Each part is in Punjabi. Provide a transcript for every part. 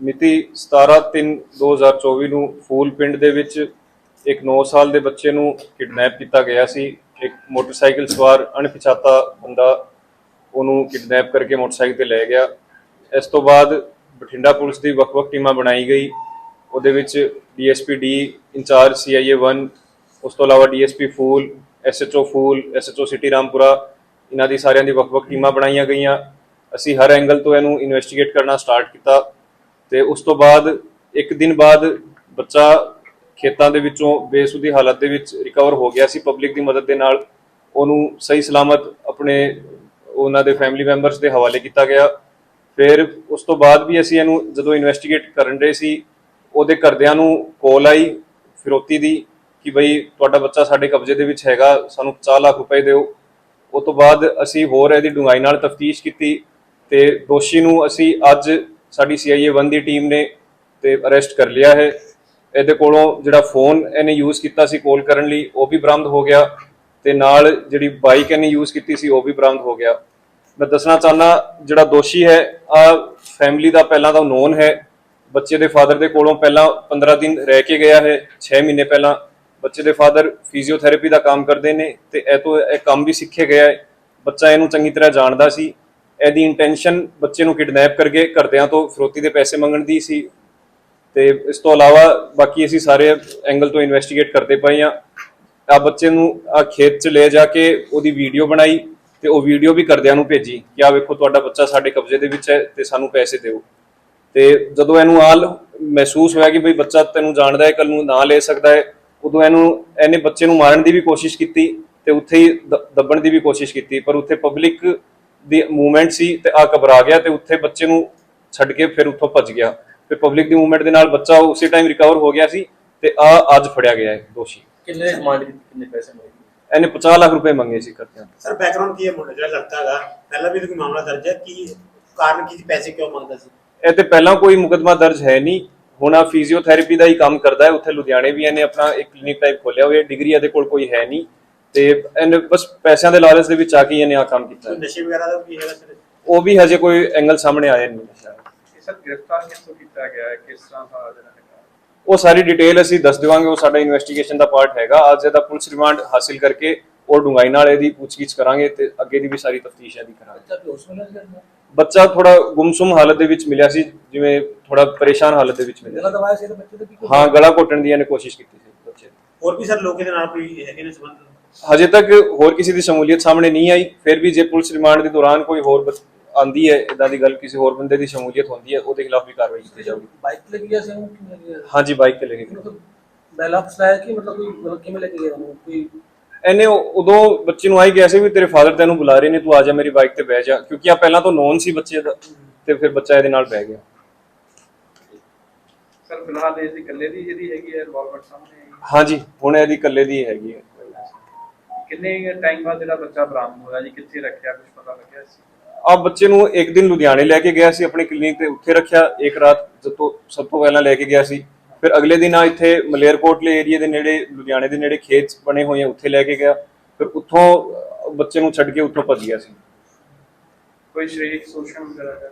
ਮਿਤੀ 17/3/2024 ਨੂੰ ਫੂਲ ਪਿੰਡ ਦੇ ਵਿੱਚ ਇੱਕ 9 ਸਾਲ ਦੇ ਬੱਚੇ ਨੂੰ ਕਿਡਨੈਪ ਕੀਤਾ ਗਿਆ ਸੀ। ਇੱਕ ਮੋਟਰਸਾਈਕਲ ਸਵਾਰ ਅਣਪਛਾਤਾ ਬੰਦਾ ਉਹਨੂੰ ਕਿਡਨੈਪ ਕਰਕੇ ਮੋਟਰਸਾਈਕਲ ਤੇ ਲੈ ਗਿਆ। ਇਸ ਤੋਂ ਬਾਅਦ ਬਠਿੰਡਾ ਪੁਲਿਸ ਦੀ ਵੱਖ-ਵੱਖ ਟੀਮਾਂ ਬਣਾਈ ਗਈ। ਉਹਦੇ ਵਿੱਚ ਡੀਐਸਪੀ ਡੀ ਇੰਚਾਰਜ ਸੀਆਈਏ 1 ਉਸ ਤੋਂ ਇਲਾਵਾ DSP Phul, SHO Phul, SHO city Rampura, ਇਹਨਾਂ ਦੀ ਸਾਰਿਆਂ ਦੀ ਵੱਖ-ਵੱਖ ਟੀਮਾਂ ਬਣਾਈਆਂ ਗਈਆਂ। ਅਸੀਂ ਹਰ ਐਂਗਲ ਤੋਂ ਇਹਨੂੰ ਇਨਵੈਸਟੀਗੇਟ ਕਰਨਾ ਸਟਾਰਟ ਕੀਤਾ। ਤੇ ਉਸ ਤੋਂ ਬਾਅਦ ਇੱਕ ਦਿਨ ਬਾਅਦ ਬੱਚਾ ਖੇਤਾਂ ਦੇ ਵਿੱਚੋਂ ਬੇਸੁੱਧੀ ਹਾਲਤ ਦੇ ਵਿੱਚ ਰਿਕਵਰ ਹੋ ਗਿਆ ਸੀ ਪਬਲਿਕ ਦੀ ਮਦਦ ਦੇ ਨਾਲ। ਉਹਨੂੰ ਸਹੀ ਸਲਾਮਤ ਆਪਣੇ ਉਹਨਾਂ ਦੇ ਫੈਮਿਲੀ ਮੈਂਬਰਸ ਦੇ ਹਵਾਲੇ ਕੀਤਾ ਗਿਆ। ਫਿਰ ਉਸ ਤੋਂ ਬਾਅਦ ਵੀ ਅਸੀਂ ਇਹਨੂੰ ਜਦੋਂ ਇਨਵੈਸਟੀਗੇਟ ਕਰਨ ਰਹੇ ਸੀ, ਉਹਦੇ ਘਰਦਿਆਂ ਨੂੰ ਕੋਲ ਆਈ ਫਿਰੋਤੀ ਦੀ ਕਿ ਬਈ ਤੁਹਾਡਾ ਬੱਚਾ ਸਾਡੇ ਕਬਜ਼ੇ ਦੇ ਵਿੱਚ ਹੈਗਾ, ਸਾਨੂੰ 50 ਲੱਖ ਰੁਪਏ ਦਿਓ। ਉਹ ਤੋਂ ਬਾਅਦ ਅਸੀਂ ਹੋਰ ਇਹਦੀ ਡੂੰਘਾਈ ਨਾਲ ਤਫਤੀਸ਼ ਕੀਤੀ ਤੇ ਦੋਸ਼ੀ ਨੂੰ ਅਸੀਂ ਅੱਜ ਸਾਡੀ ਸੀਆਈਏ 1 ਦੀ ਟੀਮ ਨੇ ਤੇ ਅਰੈਸਟ ਕਰ ਲਿਆ ਹੈ। ਇਹਦੇ ਕੋਲੋਂ ਜਿਹੜਾ ਫੋਨ ਇਹਨੇ ਯੂਜ਼ ਕੀਤਾ ਸੀ ਕਾਲ ਕਰਨ ਲਈ, ਉਹ ਵੀ ਬਰਾਮਦ ਹੋ ਗਿਆ ਤੇ ਨਾਲ ਜਿਹੜੀ ਬਾਈਕ ਇਹਨੇ ਯੂਜ਼ ਕੀਤੀ ਸੀ, ਉਹ ਵੀ ਬਰਾਮਦ ਹੋ ਗਿਆ। ਮੈਂ ਦੱਸਣਾ ਚਾਹੁੰਦਾ, ਜਿਹੜਾ ਦੋਸ਼ੀ ਹੈ, ਆ ਫੈਮਿਲੀ ਦਾ ਪਹਿਲਾਂ ਤਾਂ ਨੋਨ ਹੈ। ਬੱਚੇ ਦੇ ਫਾਦਰ ਦੇ ਕੋਲੋਂ ਪਹਿਲਾਂ 15 ਦਿਨ ਰਹਿ ਕੇ ਗਿਆ ਹੈ 6 ਮਹੀਨੇ ਪਹਿਲਾਂ। ਬੱਚੇ ਦੇ ਫਾਦਰ ਫਿਜ਼ੀਓਥੈਰੇਪੀ ਦਾ ਕੰਮ ਕਰਦੇ ਨੇ ਤੇ ਇਹ ਤੋਂ ਇਹ ਕੰਮ ਵੀ ਸਿੱਖੇ ਗਿਆ ਹੈ। ਬੱਚਾ ਇਹਨੂੰ ਚੰਗੀ ਤਰ੍ਹਾਂ ਜਾਣਦਾ ਸੀ। ਇਹਦੀ ਇੰਟੈਂਸ਼ਨ ਬੱਚੇ ਨੂੰ ਕਿਡਨੈਪ ਕਰਕੇ ਘਰਦਿਆਂ ਤੋਂ ਫਰੋਤੀ ਦੇ ਪੈਸੇ ਮੰਗਣ ਦੀ ਸੀ। ਤੇ ਇਸ ਤੋਂ ਇਲਾਵਾ ਬਾਕੀ ਅਸੀਂ ਸਾਰੇ ਐਂਗਲ ਤੋਂ ਇਨਵੈਸਟੀਗੇਟ ਕਰਦੇ ਪਏ ਆ ਆ ਬੱਚੇ ਨੂੰ ਆ ਖੇਤ 'ਚ ਲੈ ਜਾ ਕੇ ਉਹਦੀ ਵੀਡੀਓ ਬਣਾਈ ਤੇ ਉਹ ਵੀਡੀਓ ਵੀ ਘਰਦਿਆਂ ਨੂੰ ਭੇਜੀ ਕਿ ਆ ਵੇਖੋ ਤੁਹਾਡਾ ਬੱਚਾ ਸਾਡੇ ਕਬਜ਼ੇ ਦੇ ਵਿੱਚ ਹੈ ਤੇ ਸਾਨੂੰ ਪੈਸੇ ਦਿਓ। ਤੇ ਜਦੋਂ ਇਹਨੂੰ ਆਲ ਮਹਿਸੂਸ ਹੋਇਆ ਕਿ ਬਈ ਬੱਚਾ ਤੈਨੂੰ ਜਾਣਦਾ ਹੈ ਕੱਲ ਨੂੰ ਨਾ ਲੈ ਸਕਦਾ ਹੈ, ਉਦੋਂ ਇਹਨੂੰ ਇਹਨੇ ਬੱਚੇ ਨੂੰ ਮਾਰਨ ਦੀ ਵੀ ਕੋਸ਼ਿਸ਼ ਕੀਤੀ ਤੇ ਉੱਥੇ ਹੀ ਦੱਬਣ ਦੀ ਵੀ ਕੋਸ਼ਿਸ਼ ਕੀਤੀ। ਪਰ ਉੱਥੇ ਪਬਲਿਕ ਦੀ ਮੂਵਮੈਂਟ ਸੀ ਤੇ ਆ ਘਬਰਾ ਗਿਆ ਤੇ ਉੱਥੇ ਬੱਚੇ ਨੂੰ ਛੱਡ ਕੇ ਫਿਰ ਉੱਥੋਂ ਭੱਜ ਗਿਆ। ਫਿਰ ਪਬਲਿਕ ਦੀ ਮੂਵਮੈਂਟ ਦੇ ਨਾਲ ਬੱਚਾ ਉਸੇ ਟਾਈਮ ਰਿਕਵਰ ਹੋ ਗਿਆ ਸੀ ਤੇ ਆ ਅੱਜ ਫੜਿਆ ਗਿਆ ਹੈ ਦੋਸ਼ੀ। ਕਿੰਨੇ ਡਿਮਾਂਡ ਕਿੰਨੇ ਪੈਸੇ ਮੰਗੇ? ਇਹਨੇ 50 ਲੱਖ ਰੁਪਏ ਮੰਗੇ ਸੀ ਕਰਦਿਆਂ ਸਰ ਬੈਕਗ੍ਰਾਉਂਡ ਕੀ ਹੈ ਮੁੰਡਾ ਜਿਹੜਾ ਲੜਕਾ ਹੈਗਾ ਪਹਿਲਾਂ ਵੀ ਕੋਈ ਮਾਮਲਾ ਦਰਜ ਹੈ? ਕੀ ਕਾਰਨ ਕੀ ਸੀ ਪੈਸੇ ਕਿਉਂ ਮੰਗਦਾ ਸੀ? ਇਹ ਤੇ ਪਹਿਲਾਂ ਕੋਈ ਮੁਕਦਮਾ ਦਰਜ ਹੈ ਨਹੀਂ। ਹੁਣ ਆ ਫਿਜ਼ੀਓਥੈਰੇਪੀ ਦਾ ਹੀ ਕੰਮ ਕਰਦਾ ਹੈ। ਉੱਥੇ ਲੁਧਿਆਣੇ ਵੀ ਇਹਨੇ ਆਪਣਾ ਇੱਕ ਕਲੀਨਿਕ ਟਾਈਪ ਖੋਲਿਆ ਹੋਇਆ ਡਿਗਰੀ ਇਹਦੇ ਕੋਲ ਕੋਈ ਹੈ ਨਹੀਂ। ਤੇ ਇਹਨੇ ਬਸ ਪੈਸਿਆਂ ਦੇ ਲਾਲਚ ਦੇ ਵਿੱਚ ਆ ਕੇ ਹੀ ਇਹਨੇ ਆ ਕੰਮ ਕੀਤਾ। ਹੈ। ਨਸ਼ੇ ਵਗੈਰਾ ਦਾ ਵੀ ਹੈਗਾ ਸਰ? ਉਹ ਵੀ ਹਜੇ ਕੋਈ ਐਂਗਲ ਸਾਹਮਣੇ ਆਇਆ ਨਹੀਂ ਇਹ ਸਰ ਗ੍ਰਿਫਤਾਰ ਕਿੱਥੋਂ ਕੀਤਾ ਗਿਆ ਹੈ? ਕਿਸ ਤਰ੍ਹਾਂ ਦਾ ਜਿਹੜਾ ਹੈਗਾ? ਉਹ ਸਾਰੀ ਡਿਟੇਲ ਅਸੀਂ ਦੱਸ ਦੇਵਾਂਗੇ ਉਹ ਸਾਡਾ ਇਨਵੈਸਟੀਗੇਸ਼ਨ ਦਾ ਪਾਰਟ ਹੈਗਾ। ਅੱਜ ਇਹਦਾ ਪੁਲਿਸ ਰਿਮਾਂਡ ਹਾਸਿਲ ਕਰਕੇ ਉਹ ਡੂੰਘਾਈ ਨਾਲ ਇਹਦੀ ਪੁੱਛਗਿੱਛ ਕਰਾਂਗੇ ਤੇ ਅੱਗੇ ਦੀ ਵੀ ਸਾਰੀ ਤਫਤੀਸ਼ ਇਹਦੀ ਕਰਾਂਗੇ। ਬੱਚਾ ਥੋੜਾ ਗੁੰਮਸੁਮ ਹਾਲਤ ਦੇ ਵਿੱਚ ਮਿਲਿਆ ਸੀ ਜਿਵੇਂ ਥੋੜਾ ਪਰੇਸ਼ਾਨ ਹਾਲਤ ਦੇ ਵਿੱਚ ਮਿਲਿਆ ਸੀ। ਦਵਾਇਆ ਸੀ ਤਾਂ ਬੱਚੇ ਦਾ ਕੀ ਕੁਛ ਹਾਂ ਗਲਾ ਘੋਟਣ ਦੀ ਇਹਨੇ ਕੋਸ਼ਿਸ਼ ਕੀਤੀ ਸੀ ਬੱਚੇ ਦੀ। ਹੋਰ ਵੀ ਸਰ ਲੋਕ ਇਹਦੇ ਨਾਲ ਕੋਈ ਹੈਗੇ ਨੇ ਸੰਬੰਧ? ਹਜੇ ਤੱਕ ਹੋਰ ਕਿਸੇ ਦੀ ਸ਼ਮੂਲੀਅਤ ਸਾਹਮਣੇ ਨਹੀਂ ਆਈ ਫਿਰ ਵੀ ਜੇ ਪੁਲਿਸ ਰਿਮਾਂਡ ਦੇ ਦੌਰਾਨ ਕੋਈ ਹੋਰ ਆਂਦੀ ਹੈ ਇਦਾਂ ਦੀ ਗੱਲ ਕਿਸੇ ਹੋਰ ਬੰਦੇ ਦੀ ਸ਼ਮੂਲੀਅਤ ਹੁੰਦੀ ਹੈ ਉਹਦੇ ਖਿਲਾਫ ਵੀ ਕਾਰਵਾਈ ਕੀਤੀ ਜਾਊਗੀ। ਬਾਈਕ ਤੇ ਲੈ ਕੇ ਗਿਆ ਸੀ ਉਹਨੂੰ ਹਾਂਜੀ ਬਾਈਕ ਤੇ ਲੈ ਕੇ ਗਏ। ਮਤਲਬ ਬੈਲਾ ਫਸਲਾਇਆ ਕਿ ਮਤਲਬ ਕੋਈ ਮਤਲਬ ਕਿਵੇਂ ਲੈ ਕੇ ਗਿਆ ਉਹਨੂੰ? ਕੋਈ ਇਹਨੇ ਉਦੋਂ ਬੱਚੇ ਨੂੰ ਆਈ ਗਿਆ ਸੀ ਵੀ ਤੇਰੇ ਫਾਦਰ ਤੈਨੂੰ ਬੁਲਾ ਰਹੇ ਨੇ ਤੂੰ ਆ ਜਾ ਮੇਰੀ ਬਾਈਕ ਤੇ ਬਹਿ ਜਾ ਕਿਉਂਕਿ ਆ ਪਹਿਲਾਂ ਤੋਂ ਨੋਨ ਸੀ ਬੱਚੇ ਦਾ ਤੇ ਫਿਰ ਬੱਚਾ ਇਹਦੇ ਨਾਲ ਬਹਿ ਗਿਆ। ਸਰ ਫਿਲਹਾਲ ਇਹ ਇਕੱਲੇ ਦੀ ਜਿਹੜੀ ਹੈਗੀ ਹੈ ਇਨਵੋਲਵਮੈਂਟ ਸਾਹਮਣੇ। ਹਾਂਜੀ ਹੁਣ ਇਹਦੀ ਇਕੱਲੇ ਦੀ ਹੈਗੀ ਹੈ। ਕਿੰਨੇ ਟਾਈਮ ਬਾਅਦ ਜਿਹੜਾ ਬੱਚਾ ਬਰਾਮਦ ਹੋਇਆ ਜੀ? ਕਿੱਥੇ ਰੱਖਿਆ? ਕੁਝ ਪਤਾ ਲੱਗਿਆ ਸੀ? ਆ ਬੱਚੇ ਨੂੰ ਇੱਕ ਦਿਨ ਲੁਧਿਆਣੇ ਲੈ ਕੇ ਗਿਆ ਸੀ ਆਪਣੀ ਕਲੀਨਿਕ ਤੇ ਉੱਥੇ ਰੱਖਿਆ। ਇੱਕ ਰਾਤ ਜਦੋਂ ਸਭ ਤੋਂ ਪਹਿਲਾਂ ਲੈ ਕੇ ਗਿਆ ਸੀ। ਫਿਰ ਅਗਲੇ ਦਿਨ ਆ ਇੱਥੇ ਮਲੇਰਕੋਟਲੇ ਏਰੀਆ ਦੇ ਨੇੜੇ ਲੁਧਿਆਣੇ ਦੇ ਨੇੜੇ ਖੇਤ ਬਣੇ ਹੋਏ ਆ ਉੱਥੇ ਲੈ ਕੇ ਗਿਆ। ਫਿਰ ਉੱਥੋਂ ਬੱਚੇ ਨੂੰ ਛੱਡ ਕੇ ਉੱਥੋਂ ਭੱਜ ਗਿਆ ਸੀ। ਕੋਈ ਸਰੀਰਕ ਸ਼ੋਸ਼ਣ ਵਗੈਰਾ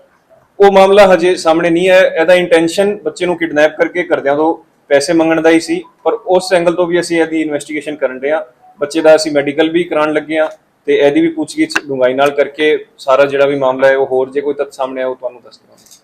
ਉਹ ਮਾਮਲਾ ਹਜੇ ਸਾਹਮਣੇ ਨਹੀਂ ਹੈ ਇਹਦਾ ਇੰਟੈਂਸ਼ਨ ਬੱਚੇ ਨੂੰ ਕਿਡਨੈਪ ਕਰਕੇ ਘਰਦਿਆਂ ਤੋਂ ਪੈਸੇ ਮੰਗਣ ਦਾ ਹੀ ਸੀ। ਪਰ ਉਸ ਐਂਗਲ ਤੋਂ ਵੀ ਅਸੀਂ ਇਹਦੀ ਇਨਵੈਸਟੀਗੇਸ਼ਨ ਕਰਨ ਰਹੇ ਹਾਂ। ਬੱਚੇ ਦਾ ਅਸੀਂ ਮੈਡੀਕਲ ਵੀ ਕਰਾਉਣ ਲੱਗੇ ਹਾਂ ਤੇ ਇਹਦੀ ਵੀ ਪੁੱਛਗਿੱਛ ਡੂੰਘਾਈ ਨਾਲ ਕਰਕੇ ਸਾਰਾ ਜਿਹੜਾ ਵੀ ਮਾਮਲਾ ਹੈ ਉਹ ਹੋਰ ਜੇ ਕੋਈ ਤੱਥ ਸਾਹਮਣੇ ਆਇਆ ਉਹ ਤੁਹਾਨੂੰ ਦੱਸ ਦੇਵਾਂਗੇ।